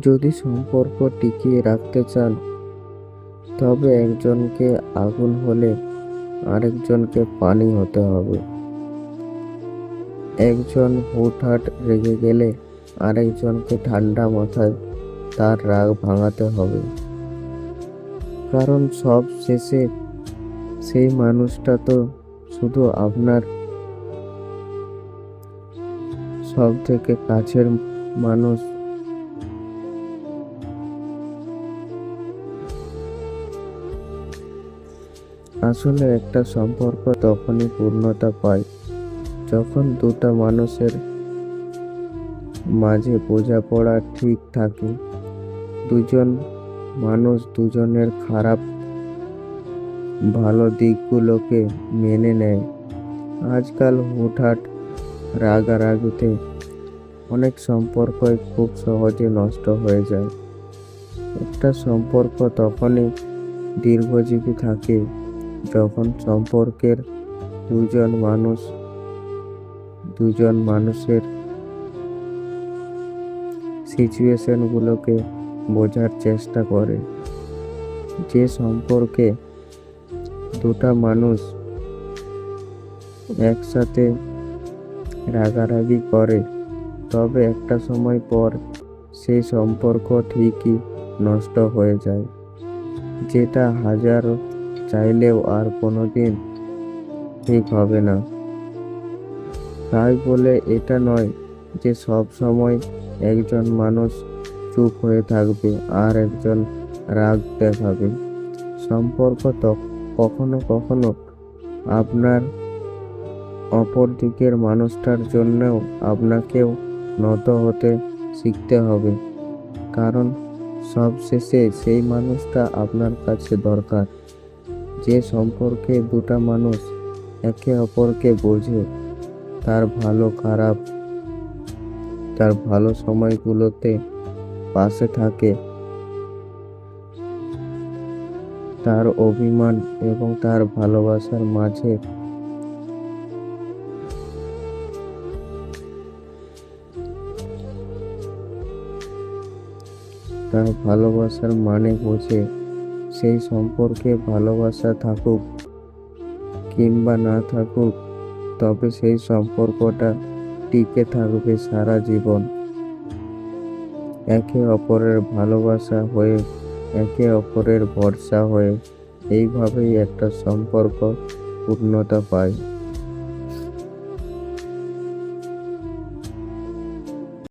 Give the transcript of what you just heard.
যদি সম্পর্ক টিকিয়ে রাখতে চান, তবে একজনকে আগুন হলে আরেকজনকে পানি হতে হবে। একজন হুটহাট রেগে গেলে আরেকজনকে ঠান্ডা মাথায় তার রাগ ভাঙাতে হবে। কারণ সব শেষে সেই মানুষটা তো শুধু আপনার সব থেকে কাছের মানুষ। আসলে একটা সম্পর্ক তখনই পূর্ণতা পায়, যখন দুটা মানুষের মাঝে বোঝাপড়া ঠিক থাকে। দুজন মানুষ দুজনের খারাপ, ভালো দিকগুলোকে মেনে নেয়। আজকাল হুটহাট রাগারাগিতে অনেক সম্পর্কই খুব সহজে নষ্ট হয়ে যায়। একটা সম্পর্ক তখনই দীর্ঘজীবী থাকে যখন সম্পর্কের দুজন মানুষ দুজন মানুষের সিচুয়েশনগুলোকে বোঝার চেষ্টা করে। যে সম্পর্কে দুটা মানুষ একসাথে রাগারাগি করে, তবে একটা সময় পর সেই সম্পর্ক ঠিকই নষ্ট হয়ে যায়, যেটা হাজার চাইলেও আর কোনোদিন ঠিক হবে না। তাই বলে এটা নয় যে সব সময় একজন মানুষ চুপ হয়ে থাকবে আর একজন রাগ দেখাবে। সম্পর্ক তো কখনো কখনো আপনার অপর দিকের মানুষটার জন্যও আপনাকেও নত হতে শিখতে হবে। কারণ সবশেষে সেই মানুষটা আপনার কাছে দরকার। যে সম্পর্কে দুটা মানুষ একে অপরকে বোঝে, তার ভালো খারাপ, তার ভালো সময়গুলোতে পাশে থাকে। তার অভিমান এবং তার ভালোবাসার মাঝে তার ভালোবাসার মানে বোঝে সেই সম্পর্কে ভালোবাসা থাকুক কিংবা না থাকুক, তবে সেই সম্পর্কটা টিকে থাকবে সারা জীবন। একে অপরের ভালোবাসা হয়ে, একে অপরের ভরসা হয়ে, এইভাবেই একটা সম্পর্ক পূর্ণতা পায়।